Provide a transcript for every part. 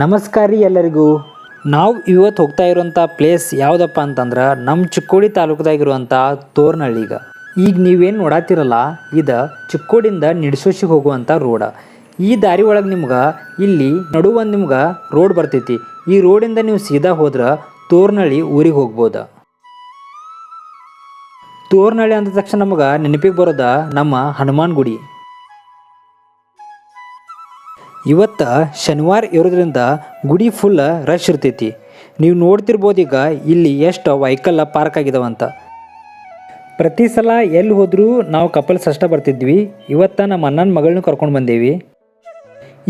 ನಮಸ್ಕಾರ ರೀ ಎಲ್ಲರಿಗೂ. ನಾವು ಇವತ್ತು ಹೋಗ್ತಾ ಇರುವಂಥ ಪ್ಲೇಸ್ ಯಾವುದಪ್ಪ ಅಂತಂದ್ರೆ ನಮ್ಮ ಚಿಕ್ಕೋಡಿ ತಾಲೂಕದಾಗಿರುವಂಥ ತೋರ್ನಳ್ಳಿಗ. ಈಗ ನೀವೇನು ನೋಡಾತಿರಲ್ಲ, ಇದು ಚಿಕ್ಕೋಡಿಂದ ನಿಡ್ಸೋಶಿಗೆ ಹೋಗುವಂಥ ರೋಡ. ಈ ದಾರಿ ಒಳಗೆ ನಿಮ್ಗೆ ಇಲ್ಲಿ ನಡುವೊಂದು ನಿಮ್ಗೆ ರೋಡ್ ಬರ್ತೈತಿ. ಈ ರೋಡಿಂದ ನೀವು ಸೀದಾ ಹೋದ್ರೆ ತೋರ್ನಳ್ಳಿ ಊರಿಗೆ ಹೋಗ್ಬೋದ. ತೋರ್ನಳ್ಳಿ ಅಂದ ತಕ್ಷಣ ನಮಗೆ ನೆನಪಿಗೆ ಬರೋದ ನಮ್ಮ ಹನುಮಾನ್ ಗುಡಿ. ಇವತ್ತು ಶನಿವಾರ ಇರೋದ್ರಿಂದ ಗುಡಿ ಫುಲ್ ರಶ್ ಇರ್ತೈತಿ. ನೀವು ನೋಡ್ತಿರ್ಬೋದು ಈಗ ಇಲ್ಲಿ ಎಷ್ಟು ವೆಹಿಕಲ್ ಪಾರ್ಕ್ ಆಗಿದಾವಂತ. ಪ್ರತಿ ಸಲ ಎಲ್ಲಿ ಹೋದರೂ ನಾವು ಕಪಲ್ಸ್ ಅಷ್ಟೇ ಬರ್ತಿದ್ವಿ. ಇವತ್ತು ನಮ್ಮ ಅಣ್ಣನ ಮಗಳನ್ನ ಕರ್ಕೊಂಡು ಬಂದೇವಿ.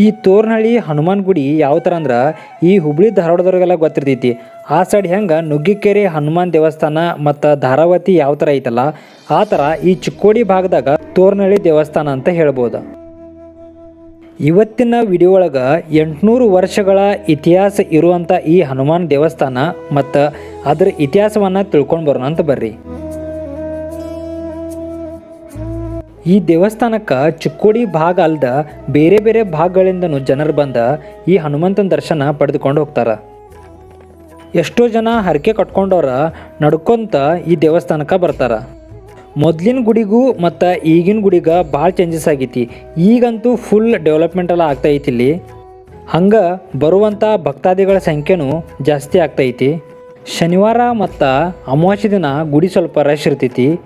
ಈ ತೋರ್ನಹಳ್ಳಿ ಹನುಮಾನ್ ಗುಡಿ ಯಾವ ಥರ ಅಂದ್ರೆ ಈ ಹುಬ್ಳಿ ಧಾರವಾಡದವ್ರಿಗೆಲ್ಲ ಗೊತ್ತಿರ್ತೈತಿ. ಆ ಸೈಡ್ ಹೆಂಗೆ ನುಗ್ಗಿಕೆರೆ ಹನುಮಾನ್ ದೇವಸ್ಥಾನ ಮತ್ತು ಧಾರಾವತಿ ಯಾವ ಥರ ಐತಲ್ಲ, ಆ ಥರ ಈ ಚಿಕ್ಕೋಡಿ ಭಾಗದಾಗ ತೋರ್ನಹಳ್ಳಿ ದೇವಸ್ಥಾನ ಅಂತ ಹೇಳ್ಬೋದು. ಇವತ್ತಿನ ವಿಡಿಯೋ ಒಳಗೆ ಎಂಟುನೂರು ವರ್ಷಗಳ ಇತಿಹಾಸ ಇರುವಂಥ ಈ ಹನುಮಾನ್ ದೇವಸ್ಥಾನ ಮತ್ತು ಅದರ ಇತಿಹಾಸವನ್ನು ತಿಳ್ಕೊಂಡು ಬರೋಣ ಅಂತ ಬರ್ರಿ. ಈ ದೇವಸ್ಥಾನಕ್ಕೆ ಚಿಕ್ಕೋಡಿ ಭಾಗ ಅಲ್ದ ಬೇರೆ ಬೇರೆ ಭಾಗಗಳಿಂದನೂ ಜನರು ಬಂದ ಈ ಹನುಮಂತನ ದರ್ಶನ ಪಡೆದುಕೊಂಡು ಹೋಗ್ತಾರೆ. ಎಷ್ಟೋ ಜನ ಹರಕೆ ಕಟ್ಕೊಂಡವ್ರ ನಡ್ಕೊತ ಈ ದೇವಸ್ಥಾನಕ್ಕೆ ಬರ್ತಾರೆ. ಮೊದ್ಲಿನ ಗುಡಿಗೂ ಮತ್ತು ಈಗಿನ ಗುಡಿಗೆ ಭಾಳ ಚೇಂಜಸ್ ಆಗೈತಿ. ಈಗಂತೂ ಫುಲ್ ಡೆವಲಪ್ಮೆಂಟ್ ಎಲ್ಲ ಆಗ್ತಾ ಐತಿ ಇಲ್ಲಿ. ಹಂಗೆ ಬರುವಂಥ ಭಕ್ತಾದಿಗಳ ಸಂಖ್ಯೆನೂ ಜಾಸ್ತಿ ಆಗ್ತೈತಿ ಶನಿವಾರ ಮತ್ತು ಅಮಾವಾಸ್ಯೆ ದಿನ ಗುಡಿ ಸ್ವಲ್ಪ ರಶ್ ಇರ್ತೈತಿ.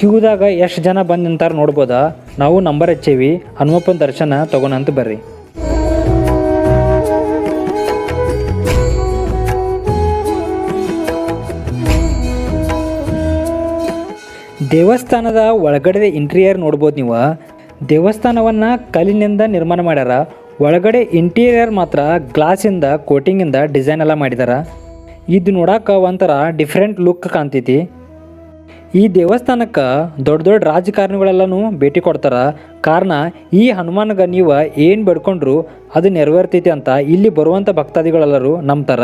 ಕ್ಯೂದಾಗ ಎಷ್ಟು ಜನ ಬಂದು ನಿಂತಾರ ನೋಡ್ಬೋದ? ನಾವು ನಂಬರ್ ಹಚ್ಚೇವಿ ಹನುಮಪ್ಪನ ದರ್ಶನ ತಗೋಣಂತ ಬರ್ರಿ. ದೇವಸ್ಥಾನದ ಒಳಗಡೆ ಇಂಟೀರಿಯರ್ ನೋಡ್ಬೋದು ನೀವು? ದೇವಸ್ಥಾನವನ್ನು ಕಲ್ಲಿನಿಂದ ನಿರ್ಮಾಣ ಮಾಡ್ಯಾರ. ಒಳಗಡೆ ಇಂಟೀರಿಯರ್ ಮಾತ್ರ ಗ್ಲಾಸಿಂದ ಕೋಟಿಂಗಿಂದ ಡಿಸೈನ್ ಎಲ್ಲ ಮಾಡಿದಾರ. ಇದು ನೋಡಕ್ಕೆ ಒಂಥರ ಡಿಫ್ರೆಂಟ್ ಲುಕ್ ಕಾಣ್ತೈತಿ. ಈ ದೇವಸ್ಥಾನಕ್ಕೆ ದೊಡ್ಡ ದೊಡ್ಡ ರಾಜಕಾರಣಿಗಳೆಲ್ಲನೂ ಭೇಟಿ ಕೊಡ್ತಾರ. ಕಾರಣ ಈ ಹನುಮಾನ್ಗೆ ನೀವು ಏನು ಬೇಡ್ಕೊಂಡ್ರು ಅದು ನೆರವೇರ್ತೈತಿ ಅಂತ ಇಲ್ಲಿ ಬರುವಂಥ ಭಕ್ತಾದಿಗಳೆಲ್ಲರೂ ನಂಬ್ತಾರ.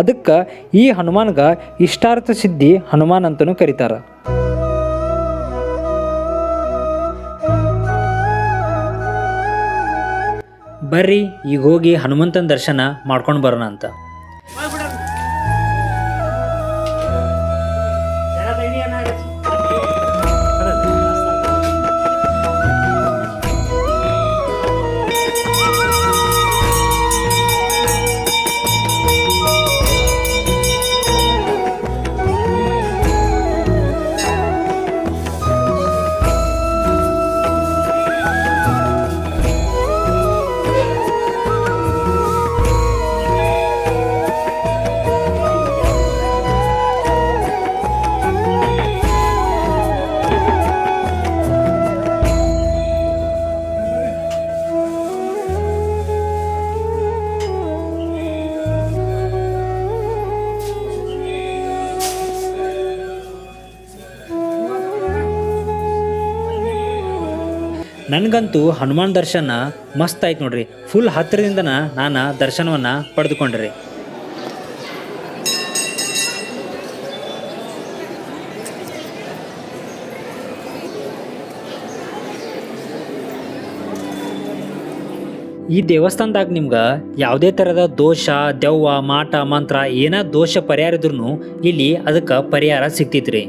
ಅದಕ್ಕೆ ಈ ಹನುಮಾನ್ಗೆ ಇಷ್ಟಾರ್ಥ ಸಿದ್ಧಿ ಹನುಮಾನ್ ಅಂತಲೂ ಕರೀತಾರ. ಬರ್ರಿ, ಈಗ ಹೋಗಿ ಹನುಮಂತನ ದರ್ಶನ ಮಾಡ್ಕೊಂಡು ಬರೋಣ ಅಂತ. ನನಗಂತೂ ಹನುಮಾನ್ ದರ್ಶನ ಮಸ್ತ್ ಆಯ್ತು ನೋಡ್ರಿ. ಫುಲ್ ಹತ್ತಿರದಿಂದ ನಾನು ದರ್ಶನವನ್ನು ಪಡೆದುಕೊಂಡ್ರಿ. ಈ ದೇವಸ್ಥಾನದಾಗ ನಿಮ್ಗೆ ಯಾವುದೇ ಥರದ ದೋಷ, ದೆವ್ವ, ಮಾಟ, ಮಂತ್ರ ಏನ ದೋಷ ಪರಿಹಾರ ಇದ್ರೂ ಇಲ್ಲಿ ಅದಕ್ಕೆ ಪರಿಹಾರ ಸಿಗ್ತೈತ್ರಿ.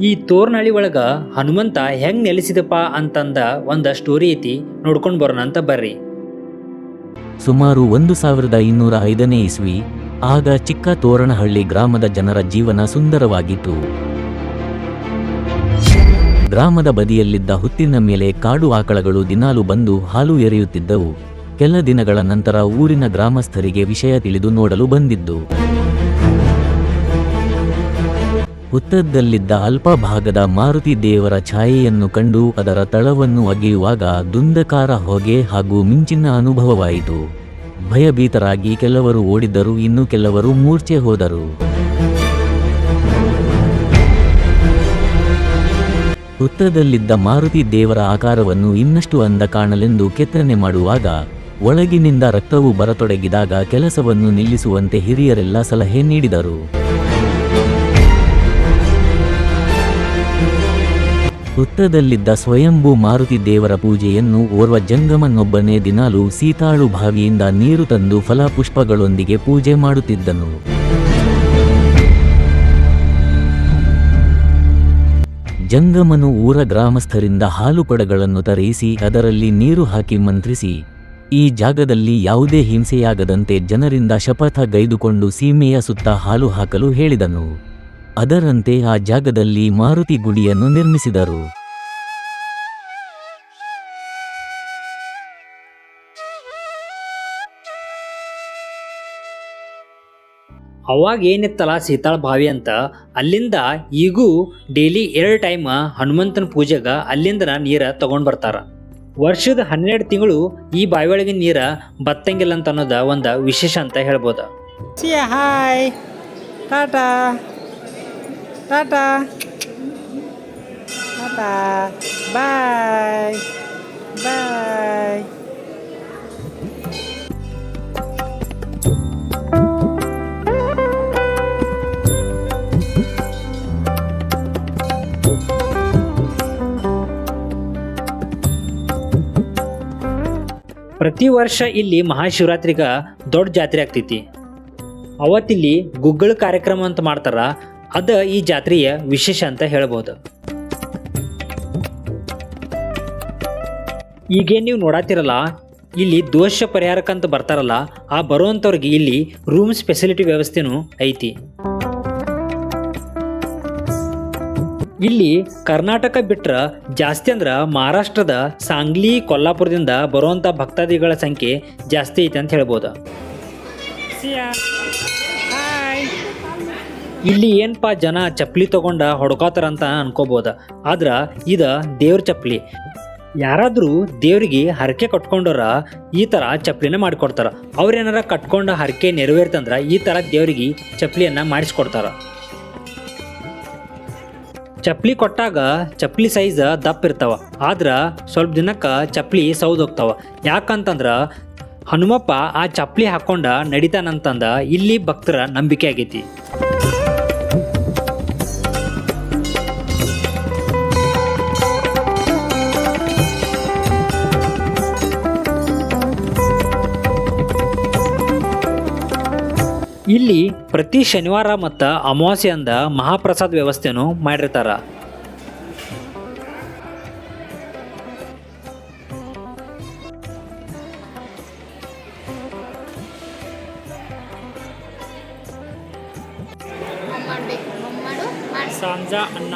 ಈ ತೋರ್ನಹಳ್ಳಿ ಒಳಗ ಹನುಮಂತ ಹೆಂಗ್ ನೆಲೆಸಿದಪ್ಪ ಅಂತಂದ ಒಂದ ಸ್ಟೋರಿ ಐತಿ ನೋಡ್ಕೊಂಡು ಬರೋಣ ಅಂತ ಬರ್ರಿ. ಸುಮಾರು ಒಂದು ಸಾವಿರದ ಇನ್ನೂರ ಐದನೇ ಇಸ್ವಿ, ಆಗ ಚಿಕ್ಕ ತೋರಣಹಳ್ಳಿ ಗ್ರಾಮದ ಜನರ ಜೀವನ ಸುಂದರವಾಗಿತ್ತು. ಗ್ರಾಮದ ಬದಿಯಲ್ಲಿದ್ದ ಹುತ್ತಿನ ಮೇಲೆ ಕಾಡು ಆಕಳಗಳು ದಿನಾಲು ಬಂದು ಹಾಲು ಎರೆಯುತ್ತಿದ್ದವು. ಕೆಲ ದಿನಗಳ ನಂತರ ಊರಿನ ಗ್ರಾಮಸ್ಥರಿಗೆ ವಿಷಯ ತಿಳಿದು ನೋಡಲು ಬಂದಿದ್ದು. ಹುತ್ತದಲ್ಲಿದ್ದ ಅಲ್ಪ ಭಾಗದ ಮಾರುತಿ ದೇವರ ಛಾಯೆಯನ್ನು ಕಂಡು ಅದರ ತಳವನ್ನು ಅಗೆಯುವಾಗ ದುಂದಕಾರ ಹೊಗೆ ಹಾಗೂ ಮಿಂಚಿನ ಅನುಭವವಾಯಿತು. ಭಯಭೀತರಾಗಿ ಕೆಲವರು ಓಡಿದ್ದರು, ಇನ್ನು ಕೆಲವರು ಮೂರ್ಛೆ ಹೋದರು. ಹುತ್ತದಲ್ಲಿದ್ದ ಮಾರುತಿ ದೇವರ ಆಕಾರವನ್ನು ಇನ್ನಷ್ಟು ಅಂದ ಕಾಣಲೆಂದು ಕೆತ್ತನೆ ಮಾಡುವಾಗ, ಒಳಗಿನಿಂದ ರಕ್ತವು ಬರತೊಡಗಿದಾಗ ಕೆಲಸವನ್ನು ನಿಲ್ಲಿಸುವಂತೆ ಹಿರಿಯರೆಲ್ಲ ಸಲಹೆ ನೀಡಿದರು. ಹುತ್ತದಲ್ಲಿದ್ದ ಸ್ವಯಂಭೂ ಮಾರುತಿ ದೇವರ ಪೂಜೆಯನ್ನು ಓರ್ವ ಜಂಗಮನೊಬ್ಬನೇ ದಿನಾಲು ಸೀತಾಳು ಬಾವಿಯಿಂದ ನೀರು ತಂದು ಫಲಪುಷ್ಪಗಳೊಂದಿಗೆ ಪೂಜೆ ಮಾಡುತ್ತಿದ್ದನು. ಜಂಗಮನು ಊರ ಗ್ರಾಮಸ್ಥರಿಂದ ಹಾಲು ಕೊಡಗಳನ್ನು ತರಿಸಿ ಅದರಲ್ಲಿ ನೀರು ಹಾಕಿ ಮಂತ್ರಿಸಿ, ಈ ಜಾಗದಲ್ಲಿ ಯಾವುದೇ ಹಿಂಸೆಯಾಗದಂತೆ ಜನರಿಂದ ಶಪಥ ಗೈದುಕೊಂಡು ಸೀಮೆಯ ಸುತ್ತ ಹಾಲು ಹಾಕಲು ಹೇಳಿದನು. ಅದರಂತೆ ಆ ಜಾಗದಲ್ಲಿ ಮಾರುತಿ ಗುಡಿಯನ್ನು ನಿರ್ಮಿಸಿದರು. ಅವಾಗ ಏನಿತ್ತಲ್ಲ ಸೀತಾಳ ಬಾವಿ ಅಂತ ಅಲ್ಲಿಂದ ಈಗೂ ಡೈಲಿ ಎರಡು ಟೈಮ್ ಹನುಮಂತನ ಪೂಜೆಗೆ ಅಲ್ಲಿಂದ ನೀರ ತಗೊಂಡು ಬರ್ತಾರ. ವರ್ಷದ ಹನ್ನೆರಡು ತಿಂಗಳು ಈ ಬಾವಿ ಒಳಗಿನ ನೀರ ಬತ್ತಂಗಿಲ್ಲ ಅಂತ ಅನ್ನೋದ ಒಂದು ವಿಶೇಷ ಅಂತ ಹೇಳ್ಬೋದು. ಸಿಯಾ hi tata. Tata tata bye bye ಪ್ರತಿ ವರ್ಷ ಇಲ್ಲಿ ಮಹಾಶಿವರಾತ್ರಿಗ ದೊಡ್ಡ ಜಾತ್ರೆ ಆಗ್ತೈತಿ. ಅವತ್ತಿಲ್ಲಿ ಗುಗ್ಗಳ ಕಾರ್ಯಕ್ರಮ ಅಂತ ಮಾಡ್ತಾರ ಅದ ಈ ಜಾತ್ರೆಯ ವಿಶೇಷ ಅಂತ ಹೇಳ್ಬೋದು. ಈಗೇನು ನೀವು ನೋಡಾತಿರಲ್ಲ, ಇಲ್ಲಿ ದೋಷ ಪರಿಹಾರಕ್ಕಂತ ಬರ್ತಾರಲ್ಲ, ಆ ಬರುವಂಥವ್ರಿಗೆ ಇಲ್ಲಿ ರೂಮ್ ಫೆಸಿಲಿಟಿ ವ್ಯವಸ್ಥೆನೂ ಐತಿ. ಇಲ್ಲಿ ಕರ್ನಾಟಕ ಬಿಟ್ರ ಜಾಸ್ತಿ ಅಂದ್ರ ಮಹಾರಾಷ್ಟ್ರದ ಸಾಂಗ್ಲಿ, ಕೊಲ್ಲಾಪುರದಿಂದ ಬರುವಂಥ ಭಕ್ತಾದಿಗಳ ಸಂಖ್ಯೆ ಜಾಸ್ತಿ ಐತೆ ಅಂತ ಹೇಳ್ಬೋದು. ಇಲ್ಲಿ ಏನಪ್ಪಾ ಜನ ಚಪ್ಪಲಿ ತಗೊಂಡ ಹೊಡ್ಕೋತಾರ ಅಂತ ಅನ್ಕೋಬೋದ. ಆದ್ರ ಇದ ದೇವ್ರ ಚಪ್ಪಲಿ. ಯಾರಾದ್ರೂ ದೇವ್ರಿಗೆ ಹರಕೆ ಕಟ್ಕೊಂಡವ್ರ ಈ ತರ ಚಪ್ಪಲಿನ ಮಾಡಿಕೊಡ್ತಾರ. ಅವ್ರೇನಾರ ಕಟ್ಕೊಂಡ ಹರಕೆ ನೆರವೇರ್ತಂದ್ರ ಈ ತರ ದೇವ್ರಿಗೆ ಚಪ್ಪಲಿಯನ್ನ ಮಾಡಿಸ್ಕೊಡ್ತಾರ. ಚಪ್ಪಲಿ ಕೊಟ್ಟಾಗ ಚಪ್ಪಲಿ ಸೈಜ್ ದಪ್ಪ ಇರ್ತಾವ. ಆದ್ರ ಸ್ವಲ್ಪ ದಿನಕ್ಕ ಚಪ್ಪಲಿ ಸೌದ್ ಹೋಗ್ತಾವ ಯಾಕಂತಂದ್ರ ಹನುಮಪ್ಪ ಆ ಚಪ್ಪಲಿ ಹಾಕೊಂಡ ನಡಿತಾನಂತಂದ ಇಲ್ಲಿ ಭಕ್ತರ ನಂಬಿಕೆ ಆಗೈತಿ. ಇಲ್ಲಿ ಪ್ರತಿ ಶನಿವಾರ ಮತ್ತು ಅಮಾವಾಸ್ಯೆಯಿಂದ ಮಹಾಪ್ರಸಾದ ವ್ಯವಸ್ಥೆನೂ ಮಾಡಿರ್ತಾರ. ಸಾಂಜಾ ಅನ್ನ.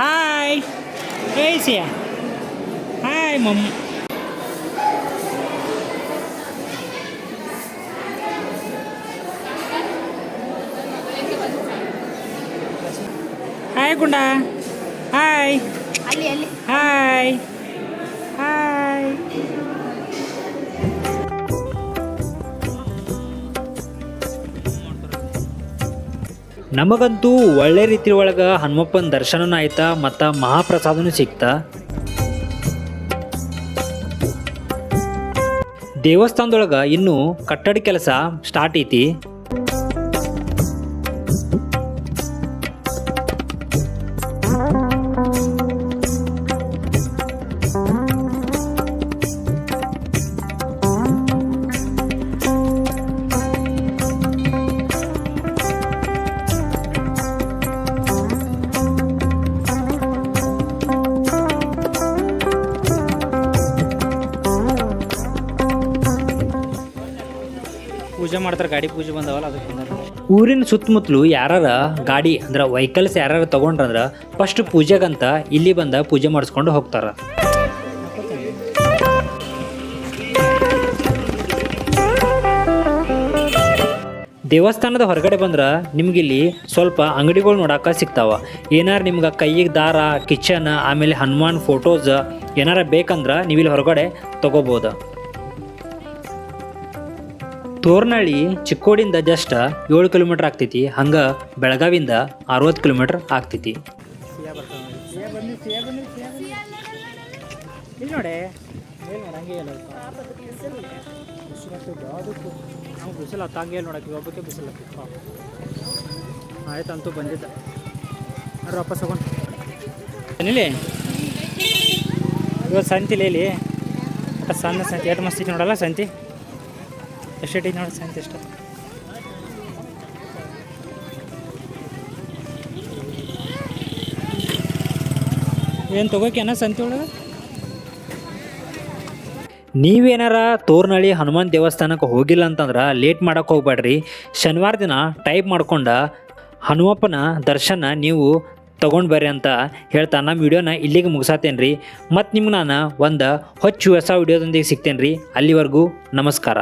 Hi hi mum hi hi hi ನಮಗಂತೂ ಒಳ್ಳೆ ರೀತಿ ಒಳಗೆ ಹನುಮಪ್ಪನ ದರ್ಶನನೂ ಆಯ್ತ ಮತ್ತು ಮಹಾಪ್ರಸಾದನೂ ಸಿಕ್ತಾ. ದೇವಸ್ಥಾನದೊಳಗೆ ಇನ್ನೂ ಕಟ್ಟಡ ಕೆಲಸ ಸ್ಟಾರ್ಟ್ ಐತಿ. ಮಾಡ್ತಾರೆ, ಗಾಡಿ ಪೂಜೆ ಬಂದವಲ್ಲ, ಅದಕ್ಕೆ ಊರಿನ ಸುತ್ತಮುತ್ತಲು ಯಾರಾರ ಗಾಡಿ, ಅಂದ್ರೆ ವೆಹಿಕಲ್ಸ್ ಯಾರು ತಗೊಂಡ್ರಂದ್ರ ಫಸ್ಟ್ ಪೂಜೆಗಂತ ಇಲ್ಲಿ ಬಂದ ಪೂಜೆ ಮಾಡಿಸ್ಕೊಂಡು ಹೋಗ್ತಾರ. ದೇವಸ್ಥಾನದ ಹೊರಗಡೆ ಬಂದ್ರೆ ನಿಮ್ಗಿಲ್ಲಿ ಸ್ವಲ್ಪ ಅಂಗಡಿಗಳು ನೋಡಾಕ ಸಿಗ್ತಾವ. ಏನಾರ ನಿಮ್ಗೆ ಕೈಯಿಗೆ ದಾರ ಕಿಚನ್ ಆಮೇಲೆ ಹನುಮಾನ್ ಫೋಟೋಸ್ ಏನಾರ ಬೇಕಂದ್ರೆ ನೀವಿಲ್ಲಿ ಹೊರಗಡೆ ತಗೋಬೋದು. ತೋರ್ನಳ್ಳಿ ಚಿಕ್ಕೋಡಿಂದ ಜಸ್ಟ್ ಏಳು ಕಿಲೋಮೀಟರ್ ಆಗ್ತೈತಿ. ಹಂಗೆ ಬೆಳಗಾವಿಂದ ಅರವತ್ತು ಕಿಲೋಮೀಟರ್ ಆಗ್ತೈತಿ. ಬಿಸಿಲು ಹತ್ತಂಗೆ ನೋಡಕ್ಕೆ ಒಬ್ಬಕ್ಕೆ ಬಿಸಿಲು ಆಯ್ತು ಅಂತೂ ಬಂದಿದ್ದ. ನೋಡ್ರಿ ವಾಪಸ್ ಹೋಗೋಣ. ಏನಿಲ್ಲಿ ಇವತ್ತು ಸಂತಿ ಇಲ್ಲಿ. ಸಣ್ಣ ಸಂತಿ ಎಷ್ಟು ಮಸ್ತಿ ನೋಡಲ್ಲ ಸಂತಿ? ಎಷ್ಟು ಐತಿ ನೋಡಿ ಏನು ತಗೋಕೇನ ಸಂತೆ ಒಳಗೆ? ನೀವೇನಾರ ತೋರ್ನಳ್ಳಿ ಹನುಮಾನ್ ದೇವಸ್ಥಾನಕ್ಕೆ ಹೋಗಿಲ್ಲ ಅಂತಂದ್ರೆ ಲೇಟ್ ಮಾಡೋಕ್ಕೆ ಹೋಗ್ಬೇಡ್ರಿ. ಶನಿವಾರ ದಿನ ಟೈಪ್ ಮಾಡ್ಕೊಂಡು ಹನುಮಪ್ಪನ ದರ್ಶನ ನೀವು ತೊಗೊಂಡು ಬರ್ರಿ ಅಂತ ಹೇಳ್ತಾ ನಮ್ಮ ವಿಡಿಯೋನ ಇಲ್ಲಿಗೆ ಮುಗಿಸಾತೇನೆ ರೀ ಮತ್ತು ನಿಮ್ಗೆ ನಾನು ಒಂದು ಹೊಚ್ಚು ಹೊಸ ವಿಡಿಯೋದೊಂದಿಗೆ ಸಿಗ್ತೇನೆ ರೀ ಅಲ್ಲಿವರೆಗೂ ನಮಸ್ಕಾರ.